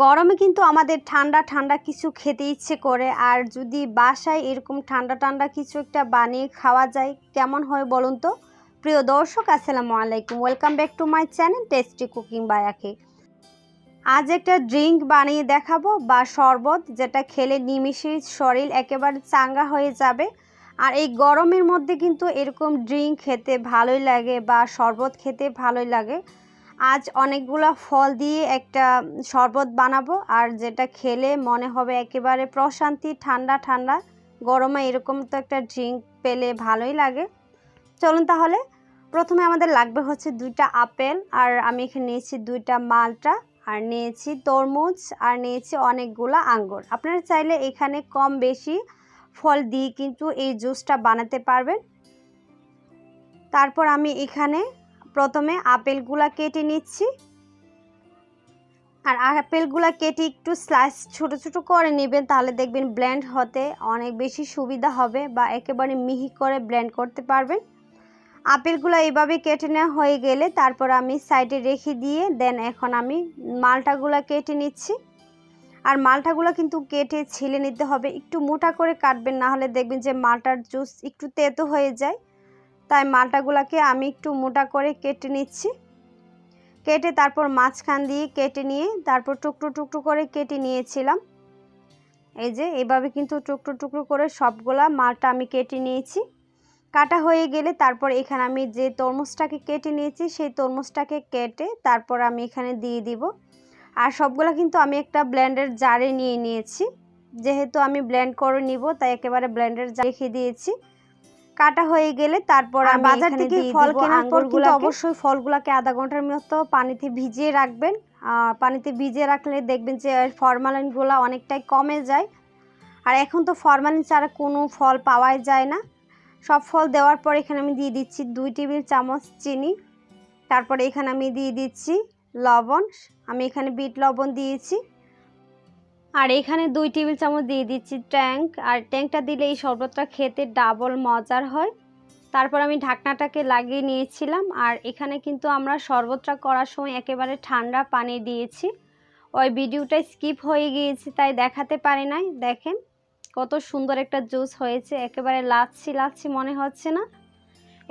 গরমে কিন্তু আমাদের ঠান্ডা ঠান্ডা কিছু খেতে ইচ্ছে করে। আর যদি বাসায় এরকম ঠান্ডা ঠান্ডা কিছু একটা বানিয়ে খাওয়া যায়, কেমন হয় বলুন তো? প্রিয় দর্শক, আসসালামু আলাইকুম। Welcome back to my channel tasty cooking Akhi আজ একটা ড্রিঙ্ক বানিয়ে দেখাবো, বা শরবত, যেটা খেলে নিমিষেই শরীর একেবারে চাঙ্গা হয়ে যাবে। আর এই গরমের মধ্যে কিন্তু এরকম ড্রিঙ্ক খেতে ভালোই লাগে, বা শরবত খেতে ভালোই লাগে। আজ অনেকগুলো ফল দিয়ে একটা শরবত বানাবো, আর যেটা খেলে মনে হবে একেবারে প্রশান্তি, ঠান্ডা ঠান্ডা। গরমে এরকম তো একটা ড্রিঙ্ক পেলে ভালোই লাগে। চলুন তাহলে, প্রথমে আমাদের লাগবে হচ্ছে দুইটা আপেল, আর আমি এখানে নিয়েছি দুইটা মালটা, আর নিয়েছি তরমুজ, আর নিয়েছি অনেকগুলো আঙ্গুর। আপনারা চাইলে এখানে কম বেশি ফল দিয়ে কিন্তু এই জুসটা বানাতে পারবেন। তারপর আমি এখানে প্রথমে আপেলগুলা কেটে নিচ্ছি। আর আপেলগুলা কেটে একটু স্লাইস ছোট ছোট করে নেবেন, তাহলে দেখবেন ব্লেন্ড হতে অনেক বেশি সুবিধা হবে বা একেবারে মিহি করে ব্লেন্ড করতে পারবেন। আপেলগুলো এইভাবে কেটে নেওয়া হয়ে গেলে তারপর আমি সাইডে রেখে দিয়ে দেন এখন আমি মালটাগুলো কেটে নিচ্ছি। আর মালটাগুলো কিন্তু কেটে ছিলে নিতে হবে, একটু মোটা করে কাটবেন না হলে দেখবেন যে মালটার জুস একটু তেতো হয়ে যায়। তাই মালটাগুলোকে আমি একটু মোটা করে কেটে নিচ্ছি। কেটে তারপর মাঝখান দিয়ে কেটে নিয়ে তারপর টুকরো টুকরো করে কেটে নিয়েছিলাম। এই যে, এভাবে কিন্তু টুকরো টুকরো করে সবগুলা মালটা আমি কেটে নিয়েছি। কাটা হয়ে গেলে তারপর এখানে আমি যে তরমুজটাকে কেটে নিয়েছি, সেই তরমুজটাকে কেটে তারপর আমি এখানে দিয়ে দিব। আর সবগুলো কিন্তু আমি একটা ব্ল্যান্ডের জারে নিয়ে নিয়েছি। যেহেতু আমি ব্ল্যান্ড করে নিব, তাই একেবারে ব্ল্যান্ডের জারে রেখে দিয়েছি। কাটা হয়ে গেলে তারপর আমি বাজার থেকে ফল কেনার পর কিন্তু অবশ্যই ফলগুলোকে আধা ঘণ্টার মতো পানিতে ভিজিয়ে রাখবেন। পানিতে ভিজিয়ে রাখলে দেখবেন যে ফরমালিনগুলো অনেকটাই কমে যায়। আর এখন তো ফরমালিন ছাড়া কোনো ফল পাওয়াই যায় না। সব ফল দেওয়ার পর এখানে আমি দিয়ে দিচ্ছি দুই টেবিল চামচ চিনি। তারপরে এখানে আমি দিয়ে দিচ্ছি লবণ। আমি এখানে বিট লবণ দিয়েছি। আর এখানে দুই টেবিল চামচ দিয়ে দিচ্ছি ট্যাঙ্ক, আর ট্যাঙ্কটা দিলে এই শরবতটা খেতে ডাবল মজার হয়। তারপর আমি ঢাকনাটাকে লাগিয়ে নিয়েছিলাম, আর এখানে কিন্তু আমরা শরবতটা করার সময় একেবারে ঠান্ডা পানি দিয়েছি। ওই ভিডিওটা স্কিপ হয়ে গিয়েছে, তাই দেখাতে পারি নাই। দেখেন, কত সুন্দর একটা জুস হয়েছে, একেবারে লাচ্ছি লাচ্ছি মনে হচ্ছে না।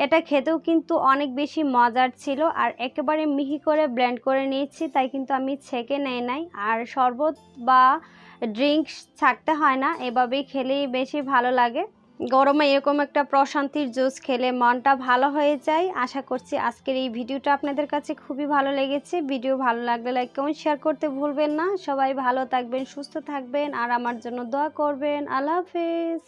এটা খেতেও কিন্তু অনেক বেশি মজার ছিল আর একেবারে মিহি করে ব্লেন্ড করে নিয়েছি, তাই কিন্তু আমি ছেঁকে নেই নাই। আর শরবত বা ড্রিঙ্কস ছাকতে হয় না, এভাবেই খেলেই বেশি ভালো লাগে। গরমে এরকম একটা প্রশান্তির জুস খেলে মনটা ভালো হয়ে যায়। আশা করছি আজকের এই ভিডিওটা আপনাদের কাছে খুবই ভালো লেগেছে। ভিডিও ভালো লাগলে লাইক, কমেন্ট শেয়ার করতে ভুলবেন না। সবাই ভালো থাকবেন, সুস্থ থাকবেন, আর আমার জন্য দোয়া করবেন। আল্লাহ হাফেজ।